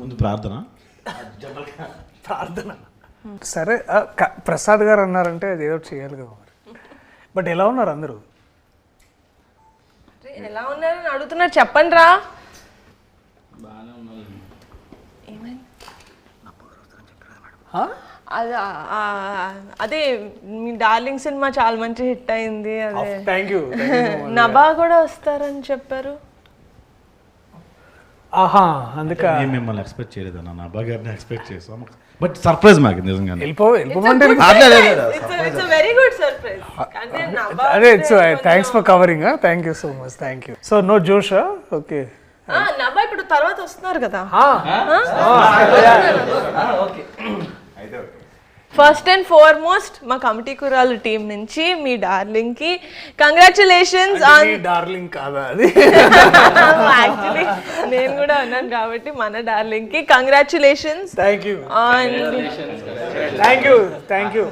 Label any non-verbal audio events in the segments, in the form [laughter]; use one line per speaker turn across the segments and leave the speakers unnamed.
ముందు ప్రార్థన.
ప్రార్థన. సరే ప్రసాద్ గారు అన్నారంటే అది ఏదో ఒకటి చేయాలి కదా మరి. బట్ ఎలా ఉన్నారు అందరూ?
ఎలా ఉన్నారని అడుగుతున్నారు. చెప్పండి రా. అదే మీ డార్లింగ్ సినిమా చాలా మంచి హిట్ అయింది అదే.
థ్యాంక్ [laughs] యూ
నభా కూడా వస్తారని చెప్పారు.
ఆహా అందుక
మిమ్మల్ని ఎక్స్పెక్ట్ చేయలేదు అన్న నా గారిని ఎక్స్పెక్ట్ చేసాం బట్ సర్ప్రైజ్ మాకు నిజంగానే.
వెళ్ళిపో వెళ్ళిపోమంటే
ఇట్స్ వెరీ గుడ్ సర్ప్రైజ్ అంటే నభా
అదే it's thanks for covering thank you so much thank you so no జోషా okay
ఆ, నభా ఇప్పుడు తర్వాత వస్తున్నారు కదా. ఫస్ట్ అండ్ ఫార్మోస్ట్ మా కమిటీ కురాలు టీం నుంచి మీ డార్లింగ్కి కంగ్రాచులేషన్స్ ఆన్
డార్లింగ్ కాదా అది? [laughs]
యాక్చువల్లీ నేను కూడా అన్నాను కాబట్టి మన డార్లింగ్కి congratulations
thank you
on
thank you thank you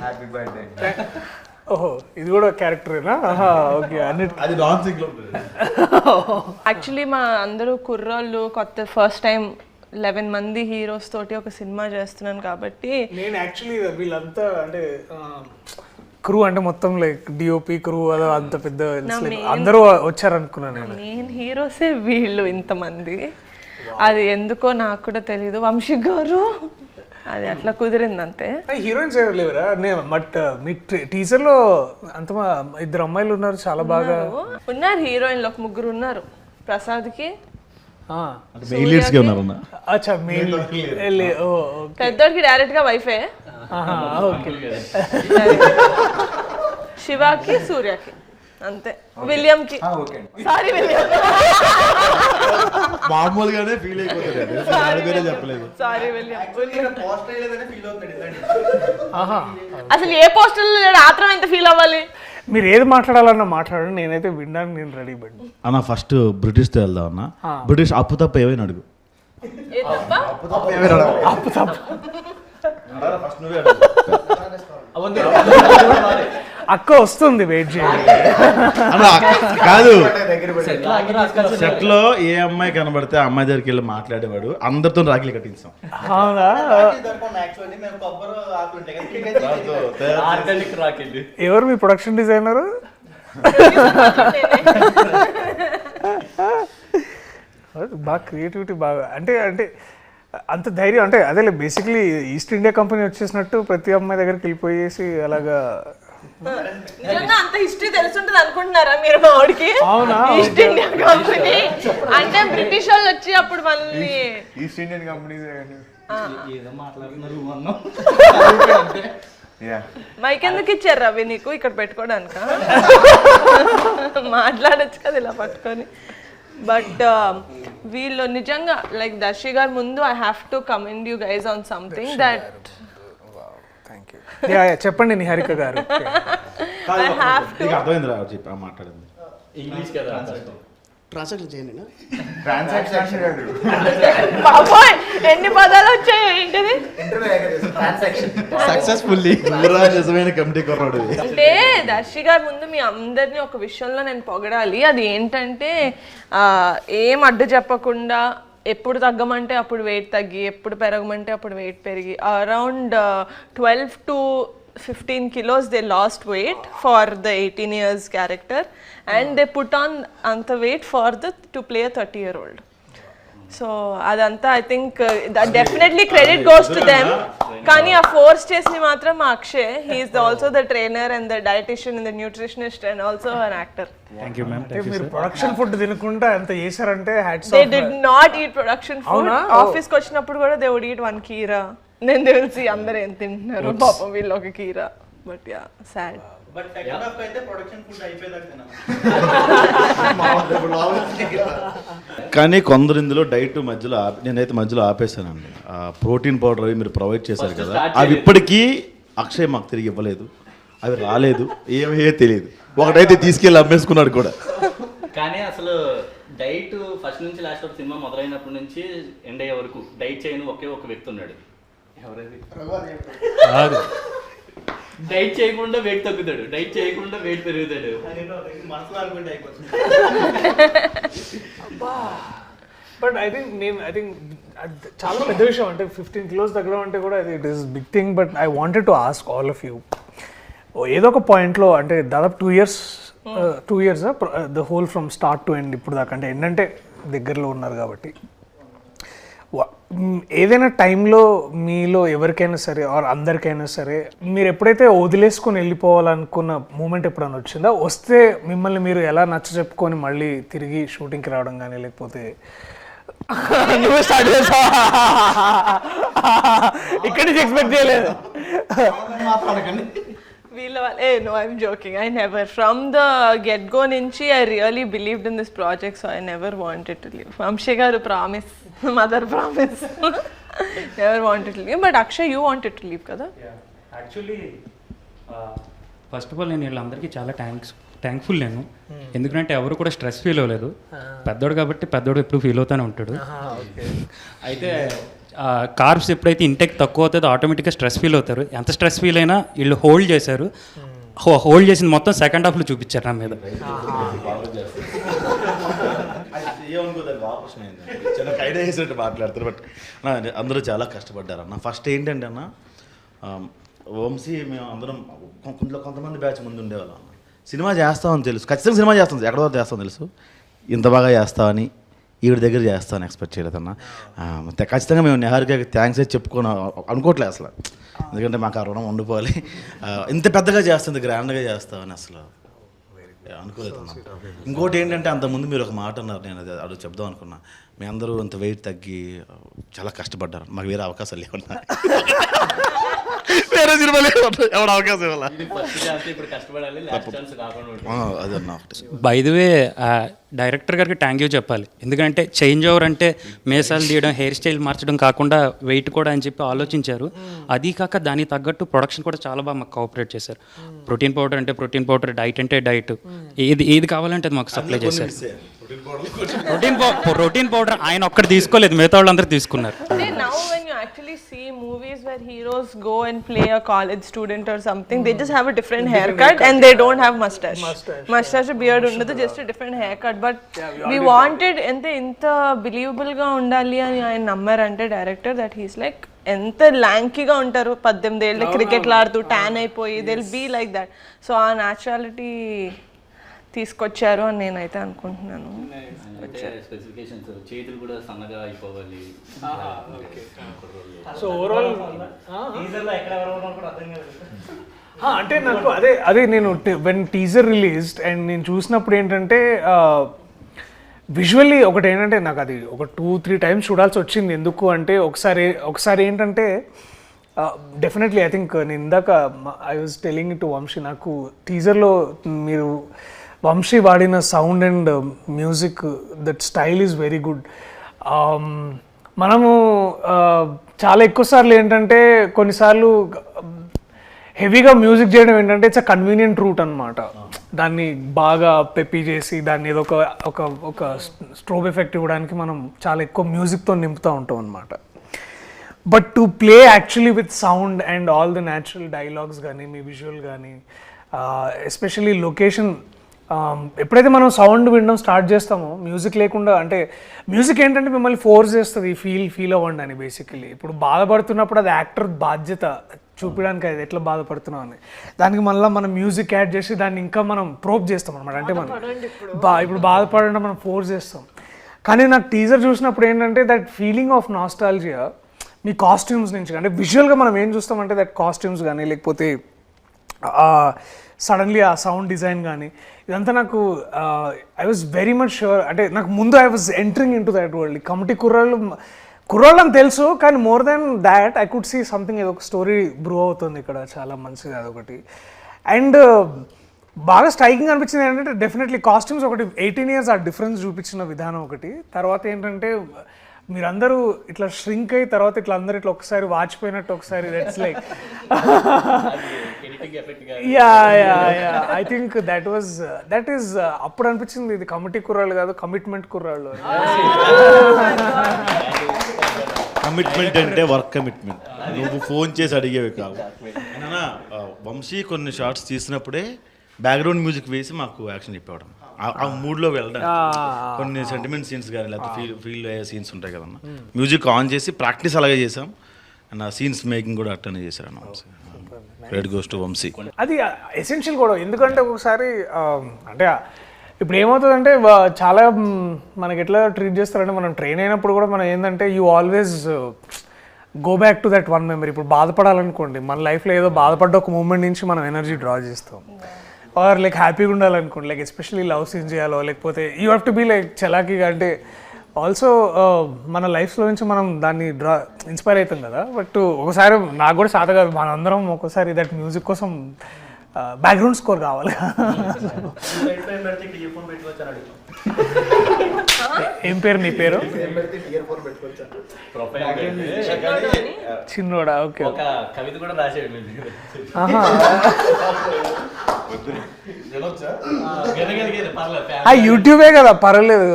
ఓహో ఇది కూడా క్యారెక్టరేనా ఓకే అన్ని
అది డాన్సింగ్లో
యాక్చువల్లీ [laughs] మా అందరూ కుర్రోళ్ళు కొత్త ఫస్ట్ టైం లెవెన్ మంది హీరోస్ తోటి ఒక సినిమా చేస్తున్నాను కాబట్టి
నేను యాక్చువల్లీ వీళ్ళంతా అంటే క్రూ అంటే మొత్తం లైక్ డిఓపి క్రూ అదో అంత పెద్ద అందరూ వచ్చారనుకున్నాను నేను.
నేను హీరోసే వీళ్ళు ఇంతమంది. అది ఎందుకో నాకు కూడా తెలియదు వంశీ గారు అది అట్లా కుదిరింది అంతే
హీరోయిన్స్ ఎవరు లేవరా? బట్ మీ టీచర్లో అంత మా- ఇద్దరు అమ్మాయిలు ఉన్నారు చాలా బాగా.
ఉన్నారు హీరోయిన్లు ఒక ముగ్గురు ఉన్నారు. ప్రసాద్కి
గా ఉన్నారన్న
అచ్చా మెయిన్ ఓ
పెద్దోడికి డైరెక్ట్గా వైఫే
ఓకే.
శివాకి సూర్యకి. అంతే. విలియం కి సారీ విలియం.
మామూలుగానే ఫీల్ అయిపోతుంది చెప్పలేదు.
Sorry William. అసలు ఏ పోస్టర్ లేడు? ఆత్రం ఎంత ఫీల్ అవ్వాలి?
మీరు ఏది మాట్లాడాలన్నా మాట్లాడండి నేనైతే వినడానికి నేను రెడీ పడి
అన్న ఫస్ట్ బ్రిటిష్తో వెళ్దాం అన్న. బ్రిటిష్ అప్పు తప్ప ఏమైనా అడుగు.
తప్ప?
అప్పు తప్ప [laughs] [laughs] అక్క వస్తుంది వెయిట్ చేయండి.
కాదు. సెట్లో ఏ అమ్మాయి కనబడితే ఆ అమ్మాయి దగ్గరికి వెళ్ళి మాట్లాడేవాడు. అందరితో రాఖీలు కట్టించాం.
అవునా? ఎవరు మీ ప్రొడక్షన్ డిజైనర్ బాగా క్రియేటివిటీ బాగా అంటే అంటే అంత ధైర్యం అంటే అదే బేసిక్లీ ఈస్ట్ ఇండియా కంపెనీ వచ్చేసినట్టు ప్రతి అమ్మాయి దగ్గరికి వెళ్ళిపోయేసి అలాగా
నిజంగా అంత హిస్టరీ తెలుసుంటది అనుకుంటున్నారా మీరు మా వాడికి?
అవునా?
ఈస్ట్ ఇండియా కంపెనీ అంటే బ్రిటిష్ వాళ్ళు వచ్చి అప్పుడు మనల్ని
ఈస్ట్ ఇండియన్ కంపెనీస్
ఏదో మాట్లాడుతున్నారు అన్నాం.
యా
మైక్ ఎందుకు ఇచ్చారు రవి నీకు ఇక్కడ పెట్టుకోవడానిక? మాట్లాడొచ్చు కదా ఇలా పట్టుకొని. బట్ వీళ్ళు నిజంగా లైక్ దర్శి గారు ముందు I have to commend you guys on something that
చెప్పండి నిహారిక గారు.
ఐ హ్యావ్
నీకు అర్థమైంది రా చెప్పి ఆ మాట్లాడింది.
ఇంగ్లీష్ కదా
ట్రాన్సాక్షన్ చేయండి
ట్రాన్సాక్షన్ కాదు.
బాబోయ్ ఎన్ని పదాలు వచ్చాయి ఏంటిది?
సక్సెస్ఫుల్లీ
నువ్వురా నిజమైన కమిటీ కుర్రాడు
అంటే దర్శి గారి ముందు మీ అందరినీ ఒక విషయంలో నేను పొగడాలి. అది ఏంటంటే ఆ, ఏం అడ్డు చెప్పకుండా ఎప్పుడు తగ్గమంటే అప్పుడు వెయిట్ తగ్గి ఎప్పుడు పెరగమంటే అప్పుడు వెయిట్ పెరిగి around twelve to fifteen kilos they lost weight for the eighteen years character and they put on అంత weight for the to play thirty year old so అదంతా I think definitely credit goes to them కానీ ఆ force చేసి మాత్రం మా Akshay he's also the trainer and the dietitian and the nutritionist and also an actor
thank you ma'am
మీరు production food తినకుండా ఎంత చేశారంటే hats
they did not eat production food
అవునా?
ఆఫీస్కి వచ్చినప్పుడు కూడా దే వుడ్ ఈట్ వన్ కీరా నేను తెలిసి అందరు ఏం తింటున్నారు పాపం వీళ్ళు ఒక కీరా but yeah sad
but second half అయితే ప్రొడక్షన్ ఫుడ్ అయిపోయేదాకా
కానీ కొందరు ఇందులో డైట్ మధ్యలో ఆపి- నేనైతే మధ్యలో ఆపేశానండి. ఆ ప్రోటీన్ పౌడర్ అవి మీరు ప్రొవైడ్ చేశారు కదా అవి ఇప్పటికీ అక్షయ్ మాకు తిరిగి ఇవ్వలేదు. అవి రాలేదు ఏమయ్యే తెలియదు. ఒకటైతే తీసుకెళ్ళి అమ్మేసుకున్నాడు కూడా.
కానీ అసలు డైట్ ఫస్ట్ నుంచి లాస్ట్ వరకు సినిమా మొదలైనప్పటి నుంచి ఎండ్ అయ్యే వరకు డైట్ చేయని ఒకే ఒక వ్యక్తి ఉన్నాడు. ఎవరది? డైట్ చేయకుండా వెయిట్ తగ్గుతాడు. డైట్ చేయకుండా వెయిట్ పెరుగుతాడు.
బట్ ఐ థింక్ నేను ఐ థింక్ చాలా పెద్ద విషయం అంటే ఫిఫ్టీన్ కిలోస్ తగ్గడం అంటే కూడా అది it is big thing but I wanted to ask all of you ఏదో ఒక పాయింట్లో అంటే దాదాపు two years two years the whole from start to end ఇప్పుడు దాకా. అంటే ఏంటంటే దగ్గరలో ఉన్నారు కాబట్టి. ఏదైనా టైంలో మీలో ఎవరికైనా సరే ఆర్ అందరికైనా సరే మీరు ఎప్పుడైతే వదిలేసుకొని వెళ్ళిపోవాలనుకున్న మూమెంట్ ఎప్పుడైనా వచ్చిందా? వస్తే మిమ్మల్ని మీరు ఎలా నచ్చ చెప్పుకొని మళ్ళీ తిరిగి షూటింగ్కి రావడం కానీ లేకపోతే [laughs] నువ్వు స్టార్ట్ చేసావా? [laughs] ఇక్కడి నుంచి ఎక్స్పెక్ట్ చేయలేదు.
వీళ్ళ వాళ్ళ ఏ no I'm joking I never from the get go నుంచి I really believed in this project so I never wanted to leave Vamsi గారు promise mother promise never wanted leave but Akshay you wanted to leave కదా?
Actually first of all నేను వీళ్ళందరికీ చాలా thanks thankful నేను. ఎందుకంటే ఎవరు కూడా stress feel అవ్వలేదు. పెద్దోడు కాబట్టి పెద్దోడు ఎప్పుడు ఫీల్ అవుతూనే ఉంటాడు. అయితే కార్బ్స్ ఎప్పుడైతే ఇంటెక్ తక్కువ అవుతుందో ఆటోమేటిక్గా స్ట్రెస్ ఫీల్ అవుతారు. ఎంత స్ట్రెస్ ఫీల్ అయినా వీళ్ళు హోల్డ్ చేశారు. హోల్డ్ చేసింది మొత్తం సెకండ్ హాఫ్లో చూపించారు నా మీద. [laughs] [laughs]
అయిందండి చాలా [laughs] ఐడియా చేసినట్టు మాట్లాడతారు బట్ అందరూ చాలా కష్టపడ్డారు అన్న ఫస్ట్ ఏంటంటే అన్న వంశీ మేము అందరం కొంత కొంతమంది బ్యాచ్ ముందు ఉండేవాళ్ళం అన్న. సినిమా చేస్తామని తెలుసు. ఖచ్చితంగా సినిమా చేస్తాం ఎక్కడో చేస్తాం తెలుసు. ఇంత బాగా చేస్తామని ఈవిడ దగ్గర చేస్తాను ఎక్స్పెక్ట్ చేయలేదన్న ఖచ్చితంగా మేము నెహర్కి థ్యాంక్స్ చెప్పుకోను అనుకోవట్లేదు అసలు. ఎందుకంటే మాకు ఆ రుణం ఉండిపోవాలి. ఇంత పెద్దగా చేస్తుంది గ్రాండ్గా చేస్తామని అసలు. అనుకోలేదు. ఇంకోటి ఏంటంటే అంతకుముందు మీరు ఒక మాట అన్నారు నేను అది అడుగు చెప్దాం అనుకున్నా. మీ అందరూ ఇంత వెయిట్ తగ్గి చాలా కష్టపడ్డారు. మాకు వేరే అవకాశాలు లేవన్నా [laughs] వేరే సినిమా ఎవరు అవకాశం ఇవ్వాల
బై ది వే డైరెక్టర్ గారికి థ్యాంక్ యూ చెప్పాలి. ఎందుకంటే చేంజ్ ఓవర్ అంటే మేసాలు తీయడం హెయిర్ స్టైల్ మార్చడం కాకుండా వెయిట్ కూడా అని చెప్పి ఆలోచించారు. అది కాక దానికి తగ్గట్టు ప్రొడక్షన్ కూడా చాలా బాగా మాకు కోఆపరేట్ చేశారు. ప్రోటీన్ పౌడర్ అంటే ప్రోటీన్ పౌడర్ డైట్ అంటే డైట్ ఏది ఏది కావాలంటే అది మాకు సప్లై చేశారు. ప్రోటీన్ ప్రోటీన్ పౌడర్ ఆయన ఒక్కటి తీసుకోలేదు మిగతా వాళ్ళందరూ తీసుకున్నారు.
See movies where heroes go and play a college student or something, they just have a different haircut and they don't have mustache. Mustache, beard ఉండదు just a different haircut. But we wanted ఎంత ఇంత believable గా ఉండాలి అని ఆయన నమ్మారంటే director that he's like ఎంత ల్యాంకీగా ఉంటారు పద్దెనిమిది ఏళ్ళు క్రికెట్లు ఆడుతూ ట్యాన్ అయిపోయి దిల్ బీ లైక్ దట్ సో ఆ న్యాచురాలిటీ తీసుకొచ్చారు అని నేనైతే అనుకుంటున్నాను.
అంటే స్పెసిఫికేషన్స్ చేతులు కూడా సన్నగా అయిపోవాలి.
సో ఓవరాల్ అంటే నాకు అదే అదే నేను వెన్ టీజర్ రిలీజ్డ్ అండ్ నేను చూసినప్పుడు ఏంటంటే విజువల్లీ ఒకటి ఏంటంటే నాకు అది ఒక టూ త్రీ టైమ్స్ చూడాల్సి వచ్చింది. ఎందుకు అంటే ఒకసారి ఒకసారి ఏంటంటే డెఫినెట్లీ ఐ థింక్ నేను ఇందాక I was telling to Vamsi నాకు టీజర్లో మీరు వంశీ వాడిన sound and music that style is very good మనము uh, చాలా ఎక్కువ సార్లు ఏంటంటే కొన్నిసార్లు హెవీగా మ్యూజిక్ చేయడం ఏంటంటే ఇట్స్ అ కన్వీనియంట్ రూట్ అనమాట దాన్ని బాగా పెప్పి చేసి దాన్ని ఏదో ఒక ఒక ఒక స్ట్రోబ్ ఎఫెక్ట్ ఇవ్వడానికి మనం చాలా ఎక్కువ మ్యూజిక్తో నింపుతూ ఉంటాం అనమాట but to play actually with sound and all the natural dialogues కానీ మీ విజువల్ కానీ ఎస్పెషల్లీ లొకేషన్ ఎప్పుడైతే మనం సౌండ్ వినడం స్టార్ట్ చేస్తామో మ్యూజిక్ లేకుండా అంటే మ్యూజిక్ ఏంటంటే మిమ్మల్ని ఫోర్స్ చేస్తుంది ఫీల్ ఫీల్ అవ్వండి అని బేసికలీ ఇప్పుడు బాధపడుతున్నప్పుడు అది యాక్టర్ బాధ్యత చూపించడానికి అది ఎట్లా బాధపడుతున్నాం అని. దానికి మళ్ళీ మనం మ్యూజిక్ యాడ్ చేసి దాన్ని ఇంకా మనం ప్రోప్ చేస్తాం అనమాట అంటే మనం బా ఇప్పుడు బాధపడడం మనం ఫోర్స్ చేస్తాం. కానీ నాకు టీజర్ చూసినప్పుడు ఏంటంటే దట్ ఫీలింగ్ ఆఫ్ నాస్టాలజియా మీ కాస్ట్యూమ్స్ నుంచి అంటే విజువల్గా మనం ఏం చూస్తామంటే దట్ కాస్ట్యూమ్స్ కానీ లేకపోతే సడన్లీ ఆ సౌండ్ డిజైన్ కానీ ఇదంతా నాకు I was very much sure అంటే నాకు ముందు I was entering in to that world committee కుర్రాళ్ళు కుర్రాళ్ళు అని తెలుసు కానీ more than that I could see something ఏదో ఒక స్టోరీ బ్రూ అవుతుంది ఇక్కడ చాలా మంచిది అదొకటి. అండ్ బాగా స్ట్రైకింగ్ అనిపించింది ఏంటంటే డెఫినెట్లీ కాస్ట్యూమ్స్ ఒకటి ఎయిటీన్ ఇయర్స్ ఆ డిఫరెన్స్ చూపించిన విధానం ఒకటి. తర్వాత ఏంటంటే మీరందరూ ఇట్లా ష్రింక్ అయ్యి తర్వాత ఇట్లా అందరూ ఇట్లా ఒకసారి వాచిపోయినట్టు ఒకసారి that's like yeah yeah yeah I think that was that is అప్పుడు అనిపించింది ఇది కమిటీ కుర్రాళ్ళు కాదు కమిట్మెంట్ కుర్రాళ్ళు.
కమిట్మెంట్ అంటే వర్క్ కమిట్మెంట్ నువ్వు ఫోన్ చేసి అడిగేవి కావు. వంశీ కొన్ని షార్ట్స్ తీసినప్పుడే బ్యాక్గ్రౌండ్ మ్యూజిక్ వేసి మాకు యాక్షన్ చెప్పేవాడు. ఆ- మూడ్లో వెళ్ళడానికి కొన్ని సెంటిమెంట్ సీన్స్ కానీ లేకపోతే ఫీల్ ఫీల్ అయ్యే సీన్స్ ఉంటాయి కదన్న మ్యూజిక్ ఆన్ చేసి ప్రాక్టీస్ అలాగే చేసాం. అండ్ ఆ సీన్స్ మేకింగ్ కూడా అట్టనే చేశారన్న రెడ్ గోస్ టు వంశీ
అది ఎసెన్షియల్ కూడా. ఎందుకంటే ఒకసారి అంటే ఇప్పుడు ఏమవుతుందంటే చాలా మనకి ఎట్లా ట్రీట్ చేస్తారంటే మనం ట్రైన్ అయినప్పుడు కూడా మనం ఏంటంటే you always go back to that one memory ఇప్పుడు బాధపడాలనుకోండి మన లైఫ్లో ఏదో బాధపడ్డ ఒక మూమెంట్ నుంచి మనం ఎనర్జీ డ్రా చేస్తాం. ఆర్ లైక్ హ్యాపీగా ఉండాలనుకోండి లైక్ ఎస్పెషల్లీ లవ్ సీన్ చేయాలో లేకపోతే you have to be like చలాకీగా అంటే ఆల్సో మన లైఫ్లో నుంచి మనం దాన్ని డ్రా ఇన్స్పైర్ అవుతాం కదా. బట్ ఒకసారి నాకు కూడా సాధ కాదు మనందరం ఒక్కోసారి దట్ మ్యూజిక్ కోసం బ్యాక్గ్రౌండ్ స్కోర్ కావాలి. ఏం పేరు నీ పేరు? చిన్నోడా? ఓకే
కవిత కూడా
ఆ యూట్యూబే కదా పర్వాలేదు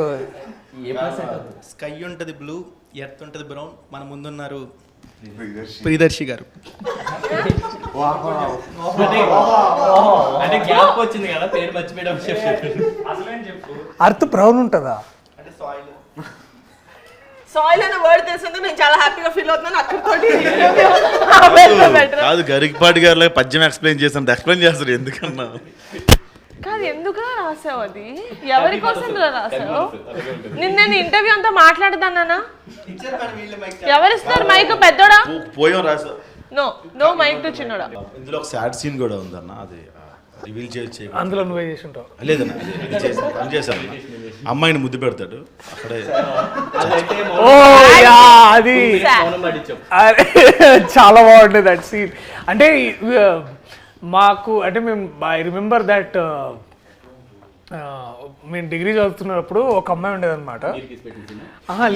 స్కై ఉంటుంది బ్లూ ఎర్త్ ఉంటుంది బ్రౌన్. మన ముందున్నారు ప్రియదర్శి. గారు.
అంటే గ్యాప్ వచ్చింది కదా పేరు మర్చిపోయడం
అర్త్ బ్రౌన్ ఉంటుందా?
అంటే సాయిల్
సాయిల్ అనే వర్డ్ తెలిసింది నేను చాలా హ్యాపీగా ఫీల్ అవుతున్నాను అక్కడితోటి. బెటర్
కాదు గరికపాటి గారు పద్యం ఎక్స్ప్లెయిన్ చేస్తాను ఎక్స్ప్లెయిన్ చేస్తారు ఎందుకన్నా?
కాదు ఎందుకు రాసావు అది? ఎవరి కోసం రాసావు? నిన్న నేను ఇంటర్వ్యూ అంతా మాట్లాడదానా ఎవరిస్తారు మైక్ పెద్దోడా?
పోయాం రాసా
నో నో మైక్ టు చిన్నోడా?
ఇందులో ఒక సాడ్ సీన్ కూడా ఉందన్న అది రివీల్ చేసి
అందులో నువ్వే చేసి ఉంటావు
లేదన్న పని చేశాను. అమ్మాయిని ముద్దు పెడతాడు. అక్కడే
అదైతే
ఓ యా అది చాలా బాగుంటుంది దట్ సీన్ అంటే మాకు అంటే మేము ఐ రిమెంబర్ దట్ మేము డిగ్రీ చదువుతున్నప్పుడు ఒక అమ్మాయి ఉండేదన్నమాట.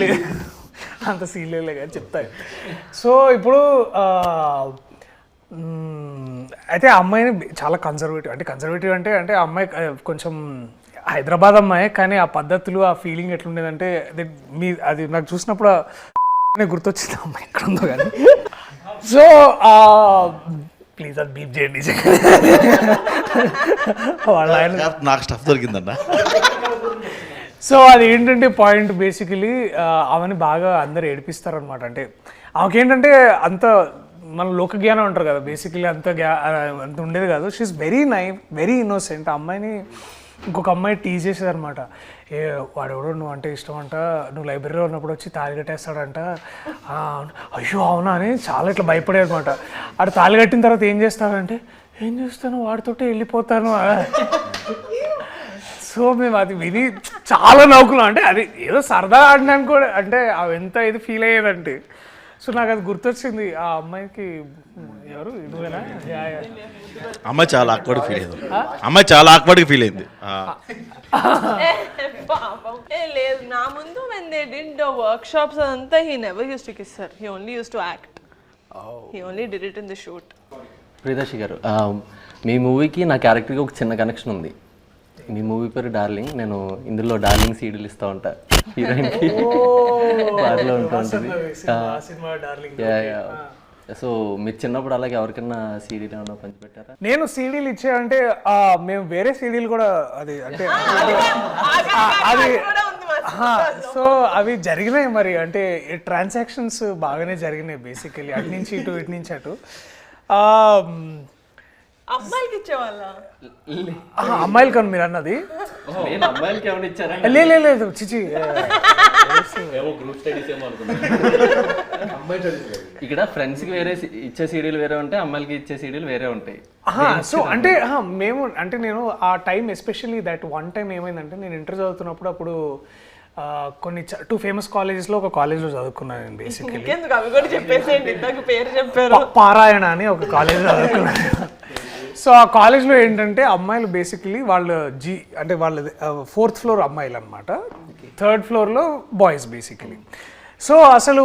లేదు అంత సీన్ లేదు కానీ చెప్తాను సో ఇప్పుడు మ్, అయితే ఆ అమ్మాయిని చాలా కన్సర్వేటివ్ అంటే కన్సర్వేటివ్ అంటే అంటే అమ్మాయి కొంచెం హైదరాబాద్ అమ్మాయి కానీ ఆ పద్ధతులు ఆ ఫీలింగ్ ఎట్లుండేదంటే అది మీ అది నాకు చూసినప్పుడు గుర్తొచ్చింది అమ్మ ఎక్కడ ఉందో కానీ. సో ప్లీజ్ అది బీప్ చేయండి. వాళ్ళ ఆయన
నాకు స్టఫ్ దొరికిందన్న.
సో అది ఏంటంటే పాయింట్ బేసికలీ ఆమెని బాగా అందరు ఏడిపిస్తారనమాట అంటే ఆమెకి ఏంటంటే అంత మన లోక జ్ఞానం అంటారు కదా బేసికలీ అంత అంత ఉండేది కాదు. She's very naive very innocent ఆ అమ్మాయిని ఇంకొక అమ్మాయి టీజ్ చేసేదనమాట ఏ వాడెవడో నువ్వు అంటే ఇష్టం అంట నువ్వు లైబ్రరీలో ఉన్నప్పుడు వచ్చి తాళి కట్టేస్తాడంట. అయ్యో అవునా అని చాలా ఇట్లా భయపడే అనమాట ఆడు తాళి కట్టిన తర్వాత ఏం చేస్తాడంటే ఏం చేస్తాను? వాడితోటే వెళ్ళిపోతాను. సో మేము అది విని చాలా నవ్వుకున్నాం. అంటే అది ఏదో సరదా ఆడినాను కూడా అంటే అవి ఎంత ఇది ఫీల్ అయ్యేదంటే. సో నాకు అది గుర్తొచ్చింది ఆ అమ్మాయికి ఎవరు? నువ్వేనా? Yeah, yeah.
అమ్మాయి చాలా ఆక్వర్డ్ ఫీల్ అయింది. అమ్మాయి చాలా ఆక్వర్డ్గా ఫీల్ అయింది. ఆ,
పాపం. ఏ లేదు నా ముందు when they did workshops అదంతా he never use to kiss sir he only use to act he only did it in the shoot
Priyadarshi గారు మీ మూవీకి నా క్యారెక్టర్కి ఒక చిన్న కనెక్షన్ ఉంది. మీ మూవీ పేరు డార్లింగ్. నేను ఇందులో డార్లింగ్ సీడీలు ఇస్తూ ఉంటా. హీరోయిన్కి బార్లో ఉంటూ ఉంటుంది.
ఆ. సినిమా డార్లింగ్
సో మీరు చిన్నప్పుడు అలాగే ఎవరికైనా సీడీలు ఏమైనా పంచిపెట్టారా?
నేను సీడీలు ఇచ్చాయంటే ఆ, మేము వేరే సీడీలు కూడా అది అంటే అది సో అవి జరిగినాయి మరి. అంటే ట్రాన్సాక్షన్స్ బాగానే జరిగినాయి బేసికలీ అటు నుంచి ఇటు ఇటు నుంచి అటు.
ఇచ్చేవాళ్ళ
ఆ, అమ్మాయిలు కను మీరు అన్నది?
నేను అమ్మాయిలకి ఏమైనా ఇచ్చారా?
లే లే, లేదు చిచి.
ఏమో గ్రూప్ స్టడీస్ ఏమో అనుకున్నాను
ఇక్కడ ఫ్రెండ్స్కి వేరే సి- ఇచ్చే సీడీలు వేరే ఉంటాయి అమ్మాయిలకి ఇచ్చే సీడీలు వేరే ఉంటాయి.
సో అంటే మేము అంటే నేను ఆ time especially that one time ఏమైందంటే నేను ఇంటర్ చదువుతున్నప్పుడు అప్పుడు కొన్ని టూ ఫేమస్ కాలేజెస్లో ఒక కాలేజ్లో చదువుకున్నాను నేను బేసికలీ
ఇంకెందుకు? అవి కూడా చెప్పేసేయండి. ఇందాక పేరు చెప్పారు.
పారాయణ అని ఒక కాలేజ్ చదువుకున్నాను. సో ఆ కాలేజ్లో ఏంటంటే అమ్మాయిలు బేసికలీ వాళ్ళు జీ అంటే వాళ్ళ ఫోర్త్ ఫ్లోర్ అమ్మాయిలు అనమాట థర్డ్ ఫ్లోర్లో బాయ్స్ బేసికలీ సో అసలు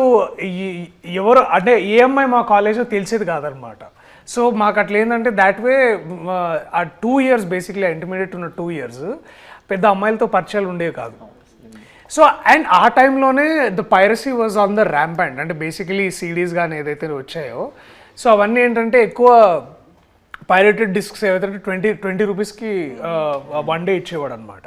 ఎవరు అంటే ఏ అమ్మాయి మా కాలేజ్లో తెలిసేది కాదనమాట సో మాకు అట్లా ఏంటంటే దాట్ వే ఆ టూ ఇయర్స్ బేసిక్లీ ఇంటర్మీడియట్ ఉన్న టూ ఇయర్స్ పెద్ద అమ్మాయిలతో పరిచయాలు ఉండేవి కాదు. సో అండ్ ఆ టైంలోనే the piracy was on the ramp and అంటే బేసికలీ సీడీస్ కానీ ఏదైతే వచ్చాయో సో అవన్నీ ఏంటంటే ఎక్కువ పైరేటెడ్ డిస్క్స్ ఏవైతే ట్వంటీ ట్వంటీ రూపీస్కి వన్ డే ఇచ్చేవాడు అనమాట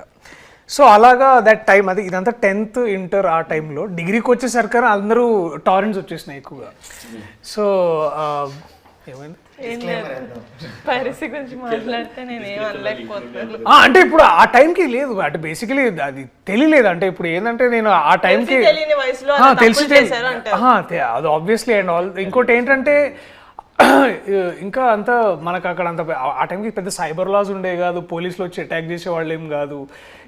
సో అలాగా దట్ టైం అది ఇదంతా టెన్త్ ఇంటర్ ఆ టైంలో డిగ్రీకి వచ్చేసరికి అందరూ టారెంట్స్ వచ్చేసినాయి ఎక్కువగా. సో ఏమైంది? అంటే ఇప్పుడు ఆ టైంకి లేదు. అంటే బేసికలీ అది తెలియలేదు. అంటే ఇప్పుడు ఏంటంటే నేను ఆ టైంకి
తెలిసి
అది ఆబ్వియస్లీ అండ్ ఆల్ ఇంకోటి ఏంటంటే ఇంకా అంత మనకు అక్కడ అంత ఆ- టైంకి పెద్ద సైబర్ లాస్ ఉండే కాదు పోలీసులు వచ్చి అటాక్ చేసే వాళ్ళు ఏం కాదు.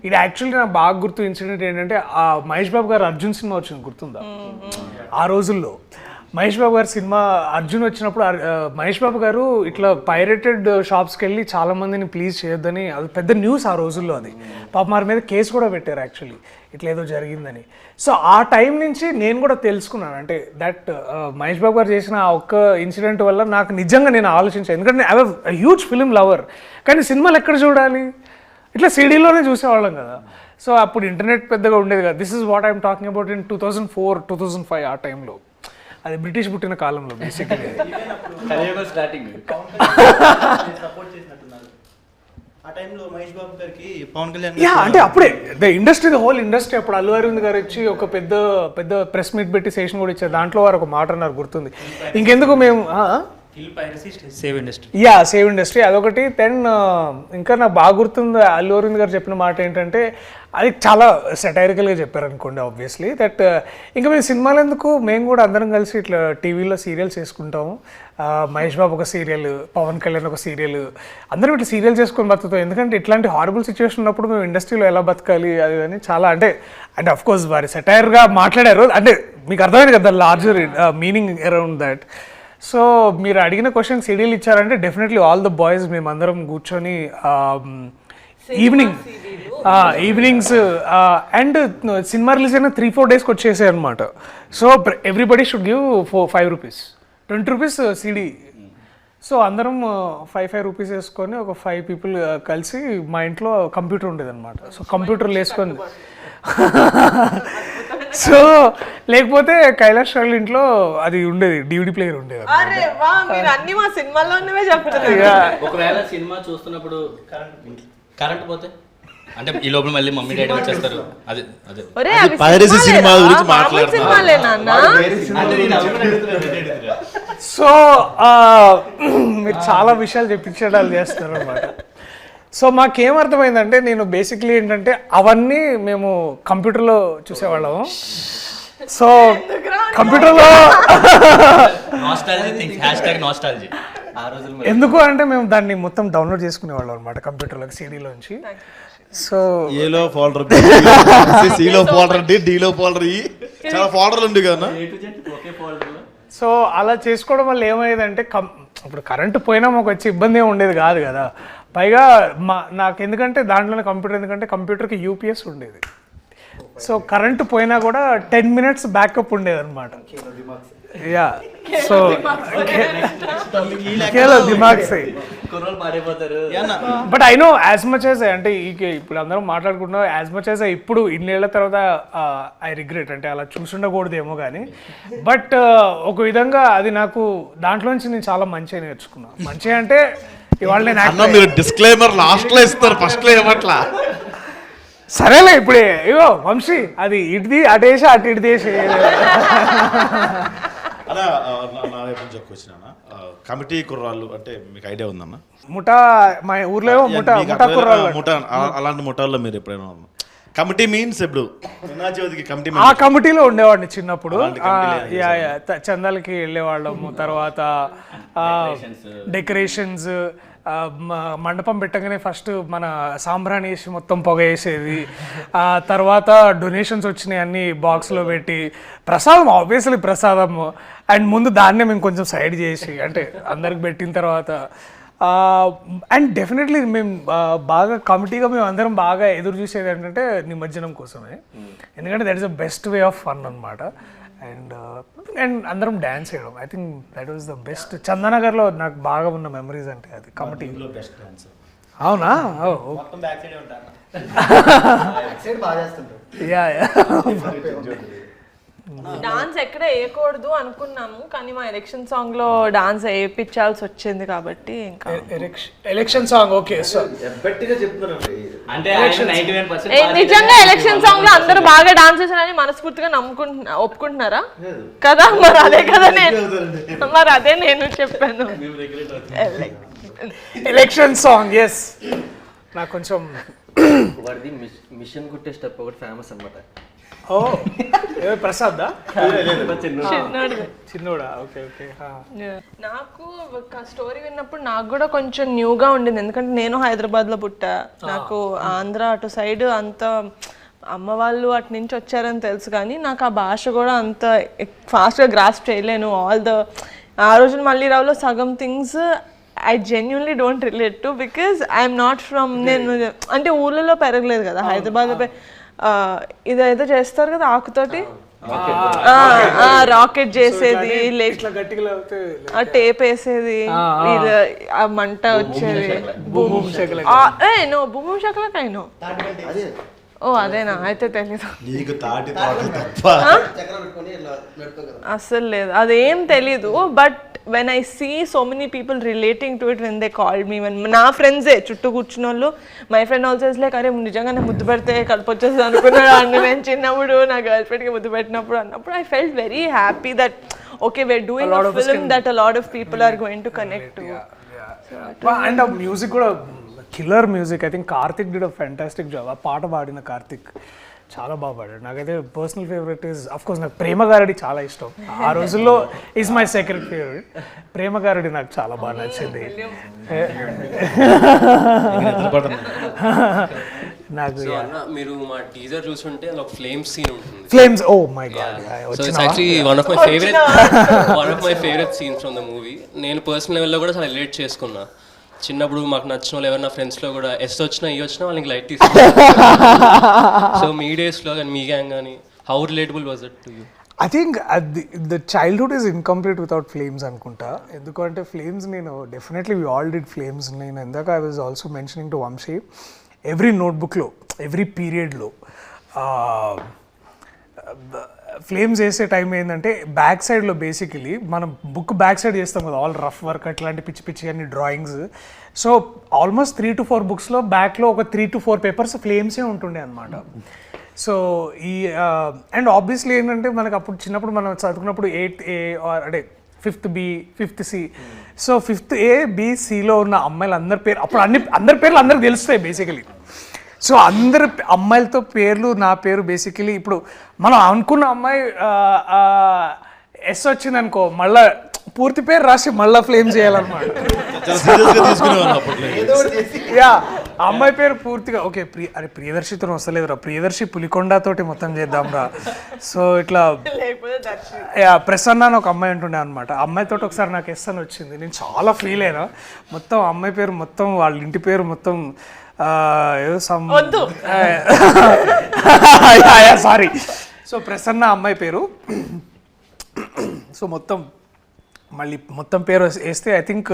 ఇది యాక్చువల్లీ నాకు బాగా గుర్తు ఇన్సిడెంట్ ఏంటంటే ఆ మహేష్ బాబు గారు అర్జున్ సినిమా వచ్చింది గుర్తుందా? ఆ రోజుల్లో. మహేష్ బాబు గారి సినిమా అర్జున్ వచ్చినప్పుడు మహేష్ బాబు గారు ఇట్లా పైరేటెడ్ షాప్స్కి వెళ్ళి చాలా మందిని ప్లీజ్ చేయొద్దని అది పెద్ద న్యూస్ ఆ రోజుల్లో అది. పాప వారి మీద కేసు కూడా పెట్టారు యాక్చువల్లీ ఇట్లా ఏదో జరిగిందని. సో ఆ టైం నుంచి నేను కూడా తెలుసుకున్నాను. అంటే దట్ మహేష్ బాబు గారు చేసిన ఆ ఒక్క ఇన్సిడెంట్ వల్ల నాకు నిజంగా నేను ఆలోచించాను. ఎందుకంటే ఐ హ్యూజ్ ఫిలిం లవర్ కానీ సినిమాలు ఎక్కడ చూడాలి? ఇట్లా సిడీలోనే చూసేవాళ్ళం కదా. సో అప్పుడు ఇంటర్నెట్ పెద్దగా ఉండేది కదా. This is what I'm talking about in two thousand four two thousand five ఆ టైంలో అది బ్రిటిష్ పుట్టిన కాలంలో బేసిక్లీ
కలియుగం స్టార్టింగ్
సపోర్ట్ చేసినట్టున్నారు. ఆ టైంలో మహేష్ బాబు గారికి పవన్ కళ్యాణ్
యా అంటే అప్పుడే the industry the whole industry అప్పుడు అల్లు అరవింద్ గారు వచ్చి ఒక పెద్ద పెద్ద ప్రెస్ మీట్ పెట్టి సెషన్ కూడా ఇచ్చారు. దాంట్లో వారు ఒక మాట అన్నారు గుర్తుంది. ఇంకెందుకు మేము
save industry.
Yeah save industry. అదొకటి. దెన్ ఇంకా నాకు బాగా గుర్తుంది అల్లు అరవింద్ గారు చెప్పిన మాట ఏంటంటే అది చాలా సెటైరికల్గా చెప్పారు అనుకోండి ఆబ్వియస్లీ దట్ ఇంకా మేము సినిమాలు ఎందుకు? మేము కూడా అందరం కలిసి ఇట్లా టీవీలో సీరియల్స్ చేసుకుంటాము మహేష్ బాబు ఒక సీరియల్ పవన్ కళ్యాణ్ ఒక సీరియల్. అందరం ఇట్లా సీరియల్ చేసుకొని బతుకుతాం. ఎందుకంటే ఇట్లాంటి హారబుల్ సిచ్యువేషన్ ఉన్నప్పుడు మేము ఇండస్ట్రీలో ఎలా బతకాలి అది అని చాలా అంటే అంటే అఫ్ కోర్స్ వారి సెటైర్గా మాట్లాడారు. అంటే మీకు అర్థమైంది కదా larger meaning around that so మీరు అడిగిన క్వశ్చన్ సీడీలు ఇచ్చారంటే డెఫినెట్లీ ఆల్ ద బాయ్స్ మేమందరం కూర్చొని evening evenings and cinema release అయిన త్రీ ఫోర్ డేస్కి వచ్చేసాయి అనమాట so everybody should give four five rupees twenty rupees CD so అందరం ఫైవ్ ఫైవ్ రూపీస్ వేసుకొని ఒక ఫైవ్ పీపుల్ కలిసి మా ఇంట్లో కంప్యూటర్ ఉండేది అనమాట సో కంప్యూటర్లు వేసుకొని సో లేకపోతే కైలాష్ వాళ్ళ ఇంట్లో అది ఉండేది డివిడి ప్లేయర్ ఉండేది.
అరే వా మీరు అన్ని మా సినిమాలోనే చెప్తున్నారు.
ఒకవేళ సినిమా చూస్తున్నప్పుడు కరెంట్ పోతే? అంటే ఈ లోపల మళ్ళీ మమ్మీ డాడీ వచ్చేస్తారు. అదే అదే?
సినిమాల గురించి
మామూలు
మాట్లాడుతున్నా.
సినిమాలే నాన్న
అంటే నేను అవును అడుగుతున్నా.
సో మీరు చాలా విషయాలు చెప్పించడాలు చేస్తారు అనమాట సో మాకేం అర్థమైందంటే నేను బేసిక్లీ ఏంటంటే అవన్నీ మేము కంప్యూటర్లో చూసేవాళ్ళము. సో కంప్యూటర్లో ఎందుకు అంటే మేము దాన్ని మొత్తం డౌన్లోడ్ చేసుకునేవాళ్ళం అనమాట కంప్యూటర్లోకి సీడీలోంచి సో
ఏలో ఫోల్డర్ సిలో ఫోల్డర్ డి డిలో ఫోల్డర్ ఈ చాలా ఫోల్డర్లు ఉండి కదా
సో అలా చేసుకోవడం వల్ల ఏమయ్యేదంటే కం ఇప్పుడు కరెంటు పోయినా మాకు వచ్చే ఇబ్బంది ఉండేది కాదు కదా. పైగా మా నాకు ఎందుకంటే దాంట్లోనే కంప్యూటర్ ఎందుకంటే కంప్యూటర్కి యూపీఎస్ ఉండేది. సో కరెంటు పోయినా కూడా టెన్ మినిట్స్ బ్యాకప్ ఉండేది అనమాట యా సో కేలో దిమాగ్ సై but I know as much as అంటే ఈ ఇప్పుడు అందరం మాట్లాడుకుంటున్నాం యాజ్ మచ్ యాజ్ ఇప్పుడు ఇన్నేళ్ళ తర్వాత ఐ రిగ్రెట్ అంటే అలా చూసుండకూడదేమో కానీ బట్ ఒక విధంగా అది నాకు దాంట్లోంచి నేను చాలా మంచిగా నేర్చుకున్నాను మంచిగా అంటే ఇవాళ నేను
మీరు డిస్క్లైమర్ లాస్ట్లో ఇస్తారు ఫస్ట్లో ఏమట్లా
సరేలే ఇప్పుడే ఇగో వంశీ అది ఇటుది అటేసి అటు ఇటు దేశం
అలా నా వైపు నుంచి ఒక క్వశ్చన్ అన్న. కమిటీ కుర్రాళ్ళు అంటే మీకు ఐడియా ఉందన్న?
ముఠా మా ఊర్లో ముఠా
మీకు
ముఠా కుర్రాళ్ళు.
ముఠా ఆ- అలాంటి ముఠాల్లో మీరు ఎప్పుడైనా కమిటీ మీన్స్ ఇప్పుడు చవితికి కమిటీ
ఆ కమిటీలో ఉండేవాడిని చిన్నప్పుడు.
అలాంటి
ఆ,
కమిటీలు
యా యా త- చందాలకి వెళ్ళేవాళ్ళము తర్వాత డెకరేషన్స్ మండపం పెట్టగానే ఫస్ట్ మన సాంబ్రాణి వేసి మొత్తం పొగ వేసేది. ఆ తర్వాత డొనేషన్స్ వచ్చినాయి అన్ని బాక్స్లో పెట్టి. ప్రసాదం ఆబ్వియస్లీ ప్రసాదం అండ్ ముందు దాన్నే మేము కొంచెం సైడ్ చేసి అంటే అందరికి పెట్టిన తర్వాత. అండ్ డెఫినెట్లీ మేము బాగా కమిటీగా మేము అందరం బాగా ఎదురు చూసేది ఏంటంటే నిమజ్జనం కోసమే. ఎందుకంటే that is the best way of fun అనమాట అండ్ అండ్ అందరం డ్యాన్స్ చేయడం. I think that was the best చందనగర్లో నాకు బాగా ఉన్న మెమరీస్ అంటే అది కమిటీ అవునా?
చేస్తుంటారు.
యా యా
డాన్స్ ఎక్కడ వేయకూడదు అనుకున్నాము కానీ మా ఎలక్షన్ సాంగ్లో డాన్స్ వేయించాల్సి వచ్చింది కాబట్టి ఇంకా.
ఎలక్షన్ సాంగ్ ఓకే సో
ఎబ్బట్టిగా
నిజంగా ఎలక్షన్ సాంగ్లో అందరూ బాగా డాన్స్ చేశారని మనస్ఫూర్తిగా నమ్ముకుంటున్నా ఒప్పుకుంటున్నారా? కదా మరి అదే కదా నేను. మరి అదే నేను చెప్పాను.
ఎలక్షన్ సాంగ్ ఎస్ నాకు కొంచెం
మిషన్ కుట్టే స్టెప్ ఒకటి ఫేమస్ అనమాట
ఓ ఏ ప్రసాద్ దా
చిన్నోడిది.
చిన్నోడా ఓకే ఓకే
నాకు ఒక స్టోరీ విన్నప్పుడు నాకు కూడా కొంచెం న్యూగా ఉండింది. ఎందుకంటే నేను హైదరాబాద్లో పుట్టా నాకు ఆంధ్ర అటు సైడ్ అంత అమ్మ వాళ్ళు అటు నుంచి వచ్చారని తెలుసు కానీ నాకు ఆ భాష కూడా అంత ఫాస్ట్గా గ్రాస్ప్ చేయలేను. ఆల్ ద ఆ రోజున మళ్ళీ రావులో సగం things I genuinely don't relate to because I'm not from నేను అంటే ఊళ్ళలో పెరగలేదు కదా. హైదరాబాద్లో ఇదేదో చేస్తారు కదా ఆకుతోటి? రాకెట్ చేసేది ఆ టేప్ వేసేది ఇది ఆ మంట వచ్చేది.
భూమి శకలక.
ఆ, ఏ నో భూమి శకలకైనో ఓ అదేనా? అయితే తెలీదు.
నీకు తాటి తప్ప.
అస్సలు లేదు. అదేం తెలీదు but when I see so many people relating to it when they called me one నా ఫ్రెండ్సే చుట్టూ కూర్చున్న వాళ్ళు మై ఫ్రెండ్ ఆల్సో లైక్ అరే నిజంగానే ముద్దు పెడితే కడుపు వచ్చేస్తుంది అనుకున్నాడు నేను చిన్నప్పుడు నా గర్ల్ ఫ్రెండ్కి ముద్దు పెట్టినప్పుడు అన్నప్పుడు I felt very happy that okay we're doing film that a lot of people are going to connect
and music కూడా killer music I think Karthik did a fantastic job ఆ పాట పాడిన కార్తిక్ చాలా బాగా పాడాడు. నాకైతే personal favourite is of course నాకు ప్రేమ గారడి చాలా ఇష్టం. ఆ రోజుల్లో is my second favourite Prema Garadi నాకు చాలా బాగా నచ్చింది. నాకు
సో అన్న మీరు మా టీజర్ చూసుంటే ఒక ఫ్లేమ్ సీన్ ఉంటుంది.
Flames oh my god
so it's actually one of my favourite one of my favourite scenes from the movie నేను పర్సనల్ లెవెల్లో కూడా చాలా రిలేట్ చేసుకున్నా. చిన్నప్పుడు మాకు నచ్చిన వాళ్ళు ఎవరైనా ఫ్రెండ్స్లో కూడా ఎస్ వచ్చినా ఈ వచ్చినా వాళ్ళకి లైట్ తీసుకున్నారు సో [laughs] మీ డేస్లో కానీ మీ గ్యాంగ్ కానీ how relatable was it to you
I think the childhood is incomplete without flames అనుకుంటా. ఎందుకంటే ఫ్లేమ్స్ నేను definitely we all did flames నేను ఎందాక I was also mentioning to Vamshi every నోట్బుక్లో every పీరియడ్లో ఫ్లేమ్స్ వేసే టైం ఏంటంటే back సైడ్లో basically మనం బుక్ బ్యాక్ సైడ్ చేస్తాం కదా ఆల్ రఫ్ వర్క్ అట్లాంటి పిచ్చి పిచ్చి అన్ని drawings so almost three two four బుక్స్లో బ్యాక్లో ఒక త్రీ టు ఫోర్ పేపర్స్ ఫ్లేమ్సే ఉంటుండే అనమాట సో ఈ అండ్ ఆబ్వియస్లీ ఏంటంటే మనకు అప్పుడు చిన్నప్పుడు మనం చదువుకున్నప్పుడు ఎయిత్ ఏ ఆర్ అంటే fifth B fifth C so fifth A B సిలో ఉన్న అమ్మాయిలు అందరి పేరు అప్పుడు అన్ని అందరి పేర్లు అందరికి తెలుస్తాయి బేసికలీ సో అందరి అమ్మాయిలతో పేర్లు నా పేరు బేసికలీ ఇప్పుడు మనం అనుకున్న అమ్మాయి ఎస్ వచ్చింది అనుకో మళ్ళా పూర్తి పేరు రాసి మళ్ళా ఫ్లేమ్ చేయాలన్నమాట. యా అమ్మాయి పేరు పూర్తిగా ఓకే ప్రియ అరే ప్రియదర్శితో వస్తలేదురా ప్రియదర్శి పులికొండ తోటి మొత్తం చేద్దాం రా సో ఇట్లా యా ప్రసన్న అని ఒక అమ్మాయి ఉంటుండే అనమాట అమ్మాయితో ఒకసారి నాకు ఎస్ అని వచ్చింది. నేను చాలా ఫీల్ అయినా మొత్తం అమ్మాయి పేరు మొత్తం వాళ్ళ ఇంటి పేరు మొత్తం. సారీ. సో ప్రసన్న అమ్మాయి పేరు. సో మొత్తం మళ్ళీ మొత్తం పేరు వేస్- వేస్తే ఐ థింక్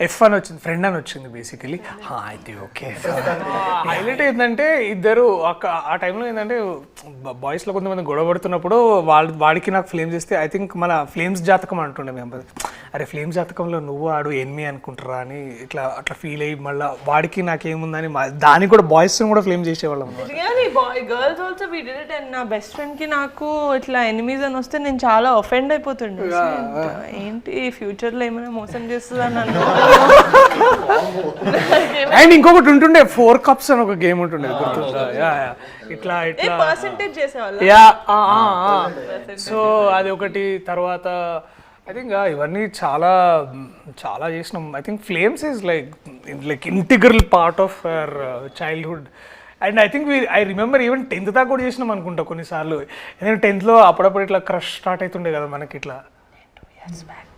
ఎఫ్ అని వచ్చింది ఫ్రెండ్ అని వచ్చింది బేసికలీ అయితే ఓకే హైలైట్ ఏంటంటే ఇద్దరు ఆ టైంలో ఏంటంటే బాయ్స్లో కొంతమంది గొడవ పడుతున్నప్పుడు వాళ్ళు వాడికి నాకు ఫ్లేమ్స్ ఇస్తే ఐ థింక్ మన ఫ్లేమ్స్ జాతకం అంటుండే మేము. అరే ఫ్లేమ్స్ జాతకంలో నువ్వు ఆడు ఎన్మి అనుకుంటారా అని ఇట్లా అట్లా ఫీల్ అయ్యి మళ్ళీ వాడికి నాకేముందని దానికి కూడా బాయ్స్ కూడా ఫ్లేమ్ చేసేవాళ్ళం
girls also we did it and నా బెస్ట్ ఫ్రెండ్కి నాకు ఇట్లా ఎనిమీస్ అని వస్తే నేను చాలా ఒఫెండ్ అయిపోతుండే. ఏంటి ఫ్యూచర్లో ఏమైనా మోసం చేస్తుందా నన్ను [laughs] [laughs]
అండ్ ఇంకొకటి ఉంటుండే ఫోర్ కప్స్ అని ఒక గేమ్ ఉంటుండే గుర్తుందా? Yeah, yeah. ఇట్లా ఇట్లా.
పర్సంటేజ్ చేసేవాళ్ళ?
యా సో అది ఒకటి తర్వాత ఐ థింక్ ఇవన్నీ చాలా చాలా చేసినాం. I think flames is like like integral part of our childhood and I think I remember even tenth దాకా కూడా చేసినాం అనుకుంటా కొన్నిసార్లు. ఎందుకంటే టెన్త్లో అప్పుడప్పుడు ఇట్లా క్రష్ స్టార్ట్ అవుతుండే కదా మనకి ఇట్లా. టూ ఇయర్స్ బ్యాక్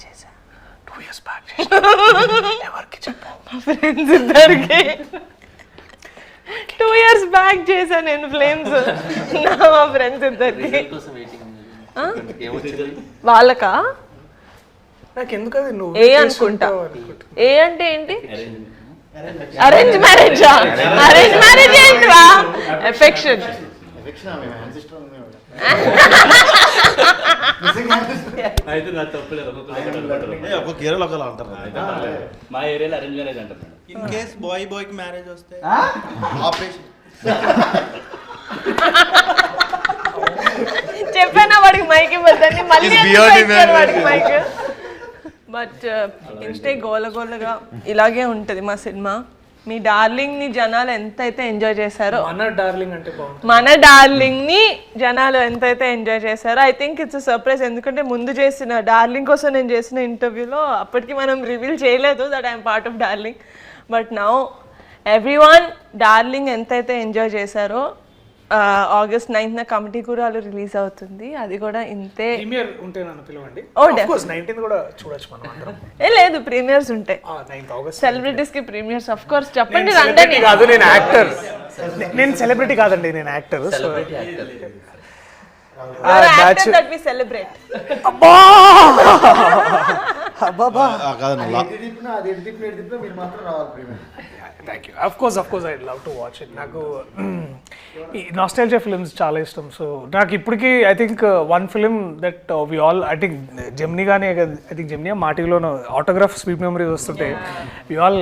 ఎవరికి చెప్పు
మా ఫ్రెండ్స్ ఇద్దరికి టూ ఇయర్స్ బ్యాక్ చేశా నేను ఫ్లేమ్స్ నా మా ఫ్రెండ్స్ ఇద్దరికి
కోసం వెయిటింగ్ ఏమొచ్చింది
వాళ్ళకా
నాకు ఎందుకు అది నువ్వు?
ఏ అనుకుంటా? ఏ అంటే ఏంటి? అరేంజ్ మ్యారేజ్ అరేంజ్ మ్యారేజ్ ఏంట్రా ఎఫెక్షన్
అయితే నా తప్పులేదు
ఒక్కొక్క ఏరియాలో ఒకలా అంటారు.
మా ఏరియాలో అరేంజ్ మ్యారేజ్ అంటారు
ఇన్ కేస్ బాయ్ బాయ్కి మ్యారేజ్ వస్తే
ఆపరేషన్
చెప్పానా వాడికి మైక్ ఇవ్వద్దని? మళ్ళీ వాడికి. మైక్ బట్ ఇంతే గోల గోలగా ఇలాగే ఉంటుంది మా సినిమా. మీ డార్లింగ్ని జనాలు ఎంతైతే ఎంజాయ్ చేశారో
మన డార్లింగ్ అంటే
మన డార్లింగ్ని జనాలు ఎంతైతే ఎంజాయ్ చేశారో ఐ థింక్ ఇట్స్ సర్ప్రైజ్ ఎందుకంటే ముందు చేసిన డార్లింగ్ కోసం నేను చేసిన ఇంటర్వ్యూలో అప్పటికి మనం రివీల్ చేయలేదు that I'm part of Darling but now every one Darling ఎంతైతే ఎంజాయ్ చేశారో ఆగస్ట్ నైన్త్న కమిటీ కూడా రిలీజ్ అవుతుంది. అది కూడా ఇంతే.
ప్రీమియర్ ఉంటే నన్ను పిలవండి. ఆఫ్ కోర్స్ నైన్టీన్ కూడా చూడొచ్చు మనం అందరం.
ఏ లేదు ప్రీమియర్స్ ఉంటాయి
నైన్త్ ఆగస్ట్
సెలబ్రిటీస్కి ప్రీమియర్స్ ఆఫ్ కోర్స్ చెప్పండి
నేను
రండి
సెలబ్రిటీ కాదు నేను యాక్టర్ నేను సెలబ్రిటీ కాదండి నేను actor so
that we celebrate
ఆ, [laughs]
of course of course I love to watch it నాకు ఈ నాస్టాలజియా ఫిల్మ్స్ చాలా ఇష్టం. సో నాకు ఇప్పటికీ I think one film that we all I think Gemini కానీ ఐ థింక్ జెమ్నీ మా టీవీలోనూ ఆటోగ్రాఫ్ స్వీట్ మెమరీస్ వస్తుంటే we all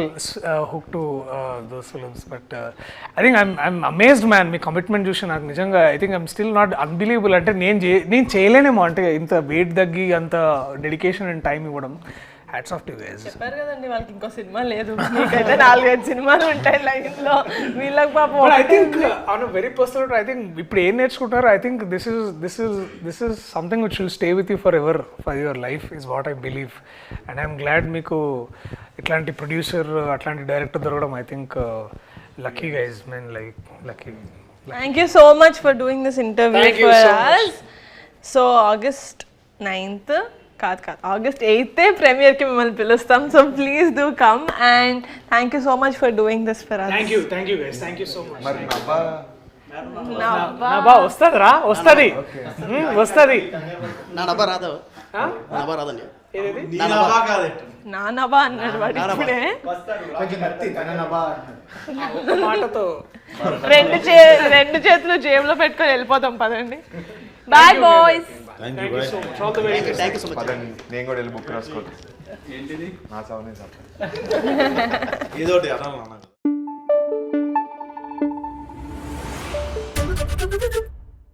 hook to those films but I think I'm I'm amazed man me commitment చూసి నాకు నిజంగా I think I'm still not unbelievable అంటే నేను చే నేను చేయలేనేమో. అంటే ఇంత వెయిట్ తగ్గి అంత డెడికేషన్ అండ్ టైం ఇవ్వడం. హ్యాట్స్ ఆఫ్ టు గైస్
చెప్పారు కదండి వాళ్ళకి ఇంకో సినిమా లేదు. మీకైతే నాలుగైదు సినిమాలు ఉంటాయి లైన్లో వీళ్ళకి పాపం
I think. On very personal I think ఇప్పుడు ఏం నేర్చుకుంటారో I think this is this is this is something which will stay with you forever for your life is what I believe and I'm glad మీకు ఇట్లాంటి producer అట్లాంటి director దొరకడం I think lucky guys mean like lucky
thank you so much for doing this interview for. Us so August ninth కాదు కాదు. August eighth ప్రీమియర్కి మిమ్మల్ని పిలుస్తాం. So please do come and thank you so much for doing this for us
thank you thank you guys thank you so much
మరి నవ్వా
నా బా వస్తుంది. రా వస్తుంది వస్తుంది.
నా నబ్బా రాదా నా నబ్బా రాదండి
నీ నవ్వా కాదండి.
నానబా అన్నాడు వాడు ఇప్పుడే.
నబ్బా.
మాటతో. [laughs]
రెండు చే రెండు చేతులు జేబులో పెట్టుకొని వెళ్ళిపోతాం పదండి. Bye boys
thank you so much
నేను కూడా వెళ్ళి బుక్ రాసుకోవాలి
ఏంటిది?
నా [laughs]